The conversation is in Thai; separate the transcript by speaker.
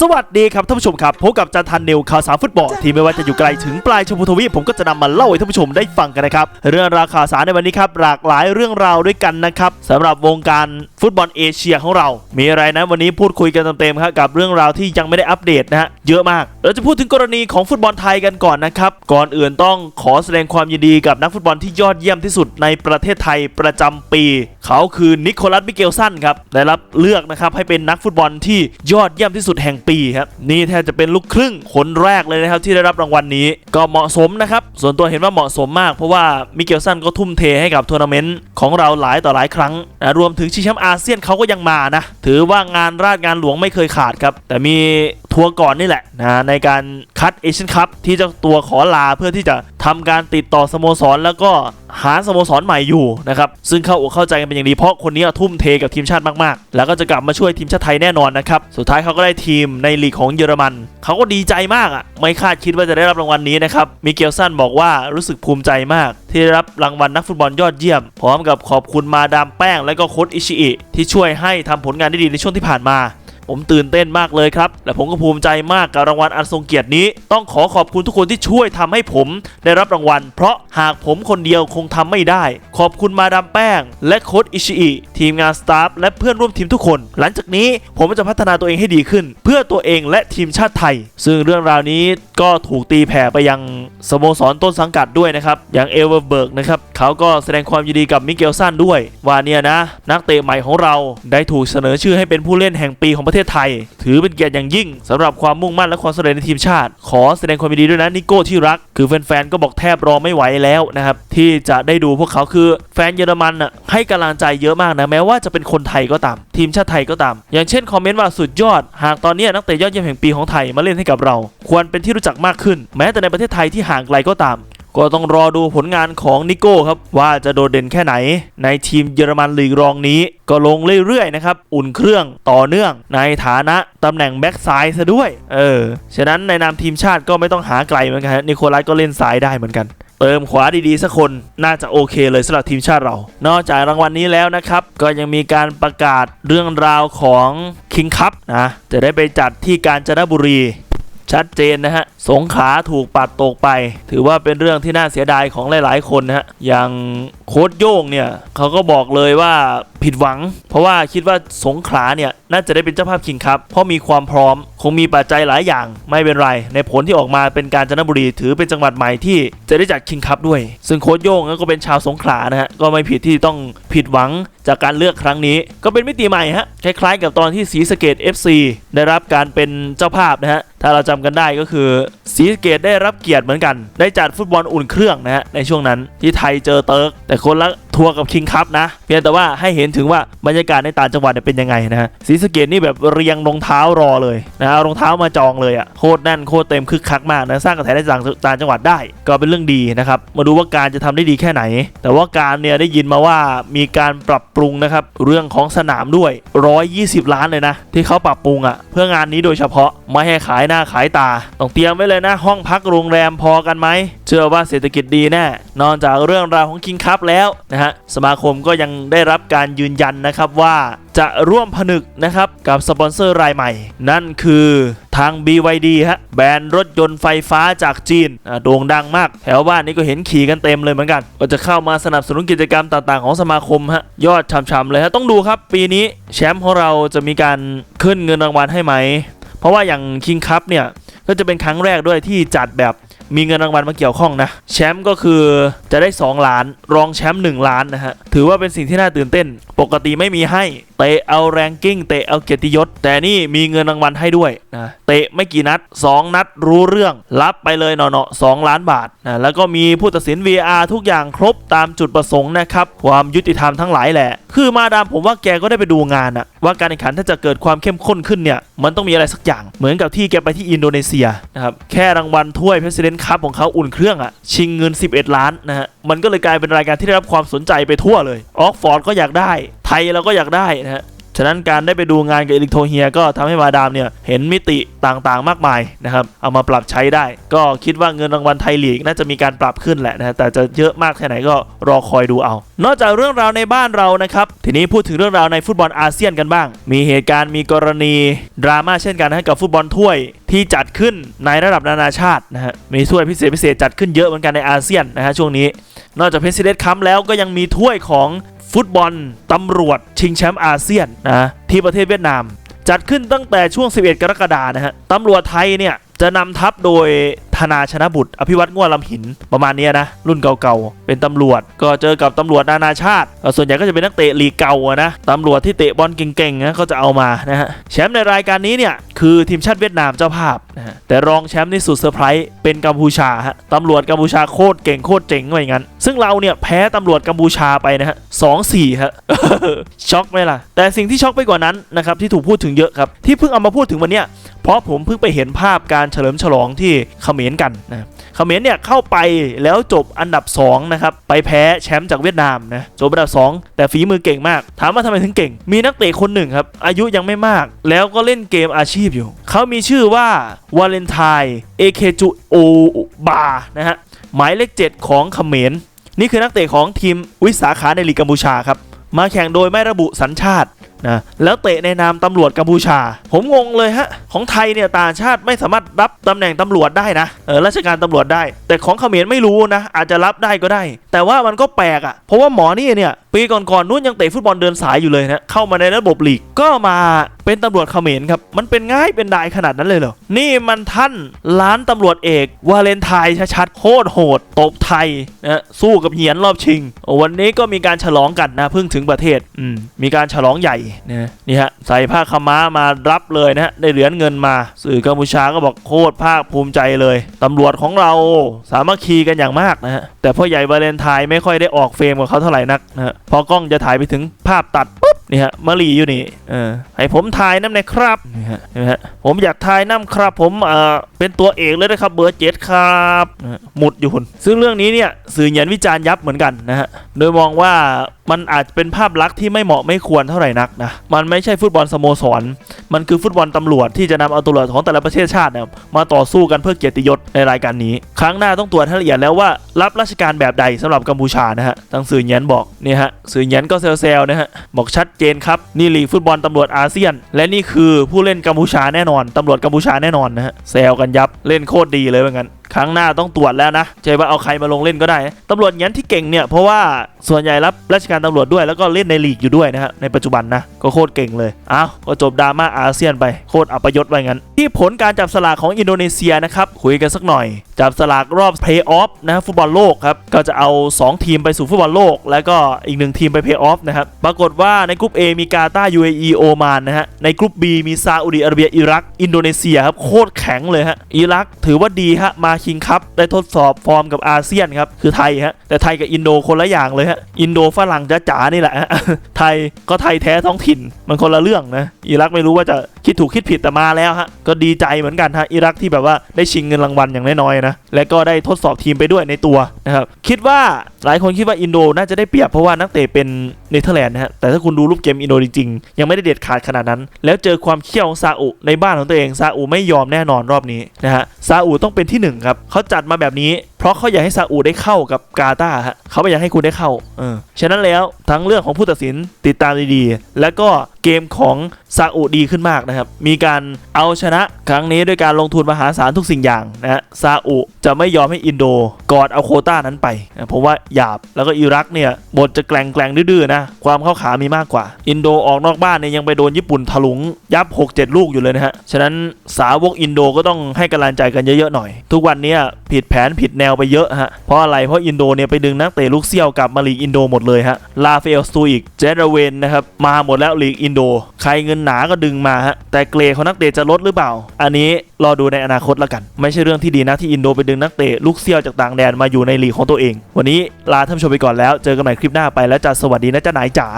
Speaker 1: สวัสดีครับท่านผู้ชมครับพบกับจันทันนิวข่าวสารฟุตบอลที่ไม่ว่าจะอยู่ไกลถึงปลายชมพูทวีปผมก็จะนำมาเล่าให้ท่านผู้ชมได้ฟังกันนะครับเรื่องราวข่าวสารในวันนี้ครับหลากหลายเรื่องราวด้วยกันนะครับสำหรับวงการฟุตบอลเอเชียของเรา มีอะไรนะวันนี้พูดคุยกันเต็มๆครับกับเรื่องราวที่ยังไม่ได้อัปเดตนะฮะเยอะมากเราจะพูดถึงกรณีของฟุตบอลไทยกันก่อนนะครับก่อนอื่นต้องขอแสดงความยินดีกับนักฟุตบอลที่ยอดเยี่ยมที่สุดในประเทศไทยประจำปี เขาคือนิโคลัสมิเกลสันครับได้รับเลือกนะครับให้เป็นนักฟุตบอลที่ยอดเยี่ยมที่สุดแห่งปีครับนี่แทบจะเป็นลูกครึ่งคนแรกเลยนะครับที่ได้รับรางวัลนี้ก็เหมาะสมนะครับส่วนตัวเห็นว่าเหมาะสมมากเพราะว่ามิเกลสันก็ทุ่มเทให้กับทัวร์นาเมนต์ของเราหลายต่อหลายครั้งนะรวมถึงชิงแชมป์อาเซียนเขาก็ยังมานะถือว่างานราชงานหลวงไม่เคยขาดครับแต่มีทัวร์ก่อนนี่แหละนะในการคัดเอเชียนคัพที่เจ้าตัวขอลาเพื่อที่จะทำการติดต่อสโมสร แล้วก็หาสโมสรใหม่อยู่นะครับซึ่งเข้าอกเข้าใจกันเป็นอย่างดีเพราะคนนี้ทุ่มเทกับทีมชาติมากๆ แล้วก็จะกลับมาช่วยทีมชาติไทยแน่นอนนะครับสุดท้ายเขาก็ได้ทีมในลีกของเยอรมัน เขาก็ดีใจมากอะ ไม่คาดคิดว่าจะได้รับรางวัลนี้นะครับ มิเกลสันบอกว่ารู้สึกภูมิใจมาก ที่ได้รับรางวัลนักฟุตบอลยอดเยี่ยม พร้อมกับขอบคุณมาดามแป้งและก็โค้ชอิชิอิที่ช่วยให้ทำผลงานได้ดีในช่วงที่ผ่านมา ผมตื่นเต้นมากเลยครับ และผมก็ภูมิใจมากกับรางวัลอันทรงเกียรตินี้ ต้องขอขอบคุณทุกคนที่ช่วยทำให้ผมได้รับรางวัล เพราะหากผมคนเดียวคงทำไม่ได้ ขอบคุณมาดามแป้ง และโค้ชอิชิอิทีมงานสตาฟและเพื่อนร่วมทีมทุกคน หลังจากนี้ผมจะพัฒนาตัวเองให้ดีขึ้น เพื่อตัวเองและทีมชาติไทย ซึ่งเรื่องราวนี้ก็ถูกตีแผ่ไปยังสโมสรต้นสังกัดด้วยนะครับอย่างเอเวอร์เบิร์กนะครับเขาก็แสดงความยินดีกับมิเกลสันด้วยว่าเนี่ยนะ นักเตะใหม่ของเราได้ถูกเสนอชื่อให้เป็นผู้เล่นแห่งปีของประเทศไทย ถือเป็นเกียรติอย่างยิ่งสำหรับความมุ่งมั่นและความสำเร็จในทีมชาติ ขอแสดงความยินดีด้วยนะนิโก้ที่รัก คือแฟนๆก็บอกแทบรอไม่ไหวแล้วนะครับที่จะได้ดูพวกเขาคือแฟนเยอรมันน่ะให้กำลังใจเยอะมากนะแม้ว่าจะเป็นคนไทยก็ตาม ทีมชาติไทยก็ตาม อย่างเช่นคอมเมนต์ว่าสุดยอด หากตอนนี้นักเตะยอดเยี่ยมแห่งปีของไทยมาเล่นให้กับเรา ควรเป็นที่รู้จักมากขึ้น แม้แต่ในประเทศไทยที่ห่างไกลก็ตาม ก็ต้องรอดูผลงานของนิโก้ครับว่าจะโดดเด่นแค่ไหน ในทีมเยอรมันลีกรองนี้ ก็ลงเรื่อยๆนะครับอุ่นเครื่องต่อเนื่องในฐานะตำแหน่งแบ็กซ้ายซะด้วยเออฉะนั้นในนามทีมชาติก็ไม่ต้องหาไกลเหมือนกันนิโคลัสก็เล่นซ้ายได้เหมือนกันเติมขวาดีๆสักคนน่าจะโอเคเลยสำหรับทีมชาติเรา นอกจากรางวัลนี้แล้วนะครับ ก็ยังมีการประกาศเรื่องราวของคิงคัพนะจะได้ไปจัดที่กาญจนบุรี ชัดเจนนะฮะ สงขาถูกปัดตกไป ถือว่าเป็นเรื่องที่น่าเสียดายของหลาย ๆ คนนะฮะ อย่างโค้ดโย่งเนี่ยเขาก็บอกเลยว่าผิดหวัง เพราะว่าคิดว่าสงขลาเนี่ยน่าจะได้เป็นเจ้าภาพคิงครับ เพราะมีความพร้อม คงมีปัจจัยหลายอย่างไม่เป็นไร ในผลที่ออกมาเป็นการจันทบุรีถือเป็นจังหวัดใหม่ที่จะได้จัดคิงคัพด้วย ซึ่งโค้ดโย่งก็เป็นชาวสงขลานะฮะก็ไม่ผิดที่ต้องผิดหวังจากการเลือกครั้งนี้ ก็เป็นมิติใหม่ฮะคล้ายๆ กับตอนที่ศรีสะเกด FC ได้รับการเป็นเจ้าภาพนะฮะ ถ้าเราจำกันได้ก็คือศรีสเกดได้รับเกียรติเหมือนกัน ได้จัดฟุตบอลอุ่นเครื่องนะฮะในช่วงนั้นที่ไทยเจอเติร์ก แต่คนละทัวร์กับคิงคัพนะ เพียงแต่ว่าให้เห็นถึงว่าบรรยากาศในต่างจังหวัดเป็นยังไงนะฮะศรีสเกดนี่แบบเรียงรองเท้ารอเลยนะฮะรองเท้ามาจองเลยอะ่ะโคตรแน่นโคตรเต็มคึกคักมากนะสร้างกระแสได้ต่างต่างจังหวัดได้ ก็เป็นเรื่องดีนะครับมาดูว่าการจะทำได้ดีแค่ไหน แต่ว่าการเนี่ยได้ยินมาว่ามีการปรับปรุงนะครับเรื่องของสนามด้วย 120 ล้านเลยนะที่เขาปรับปรุงอะ่ะเพื่องานนี้โดยเฉพาะไม่ให้ขายหน้าขายตา ต้องเตรียมไว้เลยนะ ห้องพักโรงแรมพอกันไหม เชื่อว่าเศรษฐกิจดีแน่ นอกจากเรื่องราวของคิงคัพแล้วนะฮะ สมาคมก็ยังได้รับการยืนยันนะครับว่าจะร่วมผนึกนะครับกับสปอนเซอร์รายใหม่ นั่นคือทาง BYD ฮะแบรนด์รถยนต์ไฟฟ้าจากจีนอะโด่งดังมาก แถวบ้านนี้ก็เห็นขี่กันเต็มเลยเหมือนกัน ก็จะเข้ามาสนับสนุนกิจกรรมต่างๆ ของสมาคมฮะยอดช่ำๆเลยฮะต้องดูครับ ปีนี้แชมป์ของเราจะมีการขึ้นเงินรางวัลให้ไหม เพราะว่าอย่างคิงคัพเนี่ยก็จะเป็นครั้งแรกด้วยที่จัดแบบ มีเงินรางวัลมาเกี่ยวข้องนะแชมป์ก็คือจะได้ 2 ล้าน รองแชมป์1ล้านนะฮะถือว่าเป็นสิ่งที่น่าตื่นเต้น ปกติไม่มีให้เตะเอาแรงกิ้งเตะเอาเกียรติยศ แต่นี่มีเงินรางวัลให้ด้วยนะเตะไม่กี่นัด 2 นัดรู้เรื่อง รับไปเลยเนาะๆ2ล้านบาทนะแล้วก็มีผู้ตัดสิน VR ทุกอย่างครบตามจุดประสงค์นะครับความยุติธรรมทั้งหลายแหละ คือมาดามผมว่าแกก็ได้ไปดูงานอะว่าการแข่งขันถ้าจะเกิดความเข้มข้นขึ้นเนี่ยมันต้องมีอะไรสักอย่าง เหมือนกับที่แกไปที่อินโดนีเซียนะครับแค่รางวัลถ้วยเพื่อเสนคัพของเขาอุ่นเครื่องอะชิงเงิน 11 ล้านนะฮะมันก็เลยกลายเป็นรายการที่ได้รับความสนใจไปทั่วเลยออกฟอร์ดก็อยากได้ ไทยเราก็อยากได้นะฮะ ฉะนั้นการได้ไปดูงานกับเอลิกโทเฮียก็ทำให้มาดามเนี่ยเห็นมิติต่างๆมากมายนะครับเอามาปรับใช้ได้ ก็คิดว่าเงินรางวัลไทยลีกน่าจะมีการปรับขึ้นแหละนะแต่จะเยอะมากแค่ไหนก็รอคอยดูเอา นอกจากเรื่องราวในบ้านเรานะครับทีนี้พูดถึงเรื่องราวในฟุตบอลอาเซียนกันบ้าง มีเหตุการณ์มีกรณีดราม่าเช่นกันให้กับฟุตบอลถ้วยที่จัดขึ้นในระดับนานาชาตินะฮะมีถ้วยพิเศษพิเศษจัดขึ้นเยอะเหมือนกันในอาเซียนนะฮะช่วงนี้ นอกจากเพรสิเดนคัพแล้วก็ยังมีถ้วยของ ฟุตบอลตำรวจ ชิงแชมป์อาเซียนนะที่ประเทศเวียดนาม จัดขึ้นตั้งแต่ช่วง 11 กรกฎานะฮะตำรวจไทยเนี่ยจะนำทัพโดย ธนาชนะบุตร อภิวัตง่วนลำหินประมาณนี้นะ รุ่นเก่าๆ เป็นตำรวจ ก็เจอกับตำรวจนานาชาติ ส่วนใหญ่ก็จะเป็นนักเตะลีกเก่านะตำรวจที่เตะบอลเก่งๆนะก็จะเอามานะฮะแชมป์ในรายการนี้เนี่ยคือทีมชาติเวียดนามเจ้าภาพนะฮะแต่รองแชมป์นี่สุดเซอร์ไพรส์เป็นกัมพูชาฮะตำรวจกัมพูชาโคตรเก่งโคตรเจ๋งว่าอย่างนั้น ซึ่งเราเนี่ยแพ้ตำรวจกัมพูชาไปนะฮะสองสี่ฮะช็อกไหมล่ะ แต่สิ่งที่ช็อกไปกว่านั้นนะครับที่ถูกพูดถึงเยอะครับที่เพิ่งเอามาพูดถึงวันเนี้ยเพราะผมเพิ่งไปเห็นภาพการเฉลิมฉลองที่เขมรกันนะเขมรเนี่ยเข้าไปแล้วจบอันดับ2นะครับไปแพ้แชมป์จากเวียดนามนะจบอันดับ 2 แต่ฝีมือเก่งมาก ถามว่าทำไมถึงเก่ง มีนักเตะคนหนึ่งครับอายุยังไม่มาก แล้วก็เล่นเกมอาชีพอยู่ เขามีชื่อว่าวาเลนไทน์เอเคจูโอบานะฮะหมายเลข 7 ของเขมรนี่คือนักเตะของทีมวิสาขาในลีกกัมพูชาครับมาแข่งโดยไม่ระบุสัญชาติ นะแล้วเตะในนามตำรวจกัมพูชา ผมงงเลยฮะ ของไทยเนี่ยต่างชาติไม่สามารถรับตำแหน่งตำรวจได้นะเออราชการตำรวจได้ แต่ของเขมรไม่รู้นะอาจจะรับได้ก็ได้ แต่ว่ามันก็แปลกอะ่ะเพราะว่าหมอนี่เนี่ย ปีก่อนๆนู้นยังเตะฟุตบอลเดินสายอยู่เลยนะเข้ามาในระบบลีกก็มาเป็นตำรวจเขมรครับมันเป็นง่ายเป็นได้ขนาดนั้นเลยเหรอนี่มันท่านล้านตำรวจเอกวาเลนไทน์ชัดๆโคตรโหดตบไทยนะสู้กับเหียนรอบชิง วันนี้ก็มีการฉลองกันนะเพิ่งถึงประเทศอืมมีการฉลองใหญ่นะนี่ฮะใส่ผ้าขม้ามารับเลยนะฮะได้เหรียญเงินมา สื่อกัมพูชาก็บอกโคตรภาคภูมิใจเลยตำรวจของเราสามัคคีกันอย่างมากนะฮะแต่พ่อใหญ่วาเลนไทน์ไม่ค่อยได้ออกเฟรมกับเขาเท่าไหร่นักนะฮะพอกล้องจะถ่ายไปถึงภาพตัดปุ๊บนี่ฮะมะลีอยู่นี่เออให้ผมถ่ายน้ำในครับนี่ฮะเห็นไหมฮะผมอยากถ่ายน้ำครับ ผมเอ่อเป็นตัวเอกเลยนะครับเบอร์เจ็ดครับหมุดอยู่คนซึ่งเรื่องนี้เนี่ยสื่อเหยียนวิจารณ์ยับเหมือนกันนะฮะโดยมองว่า มันอาจจะเป็นภาพลักษณ์ที่ไม่เหมาะไม่ควรเท่าไหร่นักนะ มันไม่ใช่ฟุตบอลสโมสร มันคือฟุตบอลตำรวจที่จะนำเอาตำรวจของแต่ละประเทศชาติเนี่ยมาต่อสู้กันเพื่อเกียรติยศในรายการนี้ ครั้งหน้าต้องตรวจให้ละเอียดแล้วว่ารับราชการแบบใดสำหรับกัมพูชานะฮะทางสื่อเยียนบอกนี่ฮะสื่อเยียนก็เซลล์นะฮะบอกชัดเจนครับนี่ลีกฟุตบอลตำรวจอาเซียน และนี่คือผู้เล่นกัมพูชาแน่นอนตำรวจกัมพูชาแน่นอนนะฮะแซวกันยับเล่นโคตรดีเลยว่างั้น ครั้งหน้าต้องตรวจแล้วนะใช่ว่าเอาใครมาลงเล่นก็ได้ตำรวจยันที่เก่งเนี่ยเพราะว่าส่วนใหญ่รับราชการตำรวจด้วยแล้วก็เล่นในลีกอยู่ด้วยนะฮะในปัจจุบันนะก็โคตรเก่งเลยอ้าวก็จบดราม่าอาเซียนไปโคตรอัปยศไปงั้น ที่ผลการจับสลากของอินโดนีเซียนะครับคุยกันสักหน่อย จับสลากรอบเพลย์ออฟนะฟุตบอลโลกครับก็จะเอา 2 ทีมไปสู่ฟุตบอลโลก แล้วก็อีกหนึ่งทีมไปเพลย์ออฟนะครับปรากฏว่าในกลุ่ม A มีกาตาร์ UAE โอมานนะฮะในกลุ่ม B มีซาอุดิอาระเบียอิรัก อินโดนีเซียครับโคตรแข็งเลยฮะอิรักถือว่าดีฮะมาคิงคัพได้ทดสอบฟอร์มกับอาเซียนครับคือไทยฮะแต่ไทยกับอินโดคนละอย่างเลยฮะอินโดฝรั่งจ๋าๆนี่แหละฮะไทยก็ไทยแท้ท้องถิ่นมันคนละเรื่องนะอิรักไม่รู้ว่าจะ คิดถูกคิดผิดแต่มาแล้วฮะก็ดีใจเหมือนกันฮะอิรักที่แบบว่าได้ชิงเงินรางวัลอย่างน้อยๆนะและก็ได้ทดสอบทีมไปด้วยในตัวนะครับคิดว่าหลายคนคิดว่าอินโดน่าจะได้เปรียบเพราะว่านักเตะเป็นเนเธอร์แลนด์นะฮะแต่ถ้าคุณดูรูปเกมอินโดจริงๆยังไม่ได้เด็ดขาดขนาดนั้น แล้วเจอความเขี้ยวของซาอุในบ้านของตัวเองซาอุไม่ยอมแน่นอนรอบนี้นะฮะซาอุต้องเป็นที่หนึ่งครับเขาจัดมาแบบนี้เพราะเขาอยากให้ซาอุได้เข้ากับกาตาร์ฮะเขาไม่อยากให้คุณได้เข้าเออฉะนั้นแล้วทั้งเรื่องของผู้ตัดสินติดตามดีๆ แล้วก็เกมของซาอุดีขึ้นมากนะครับ มีการเอาชนะครั้งนี้ด้วยการลงทุนมหาศาลทุกสิ่งอย่างนะฮะซาอุจะไม่ยอมให้อินโดกอดเอาโคต้านั้นไปนะเพราะว่าหยาบแล้วก็อิรักเนี่ยบทจะแกล้งแกล้งดื้อๆนะความเข้าขามีมากกว่า อินโดออกนอกบ้านเนี่ยยังไปโดนญี่ปุ่นถลุงยับ 6-7 ลูกอยู่เลยนะฮะฉะนั้นสาวกอินโดก็ต้องให้กำลังใจกันเยอะๆหน่อย ทุกวันนี้ผิดแผนผิดแนวไปเยอะฮะ เพราะอะไร เพราะอินโดเนี่ยไปดึงนักเตะลูกเซี่ยวกลับมาลีกอินโดหมดเลยฮะ ลาเฟลสตูอิกเจเรเวนนะครับ มาหมดแล้วลีกอินโด ใครเงินหนาก็ดึงมาฮะ แต่เกรดของนักเตะจะลดหรือเปล่า อันนี้รอดูในอนาคตแล้วกัน ไม่ใช่เรื่องที่ดีนะที่อินโดไปดึงนักเตะลูกเซี่ยวจากต่างแดนมาอยู่ในลีกของตัวเอง วันนี้ลาท่านชมไปก่อนแล้ว เจอกันใหม่คลิปหน้าไปแล้วจะสวัสดีนะจ๊ะนายจ๋า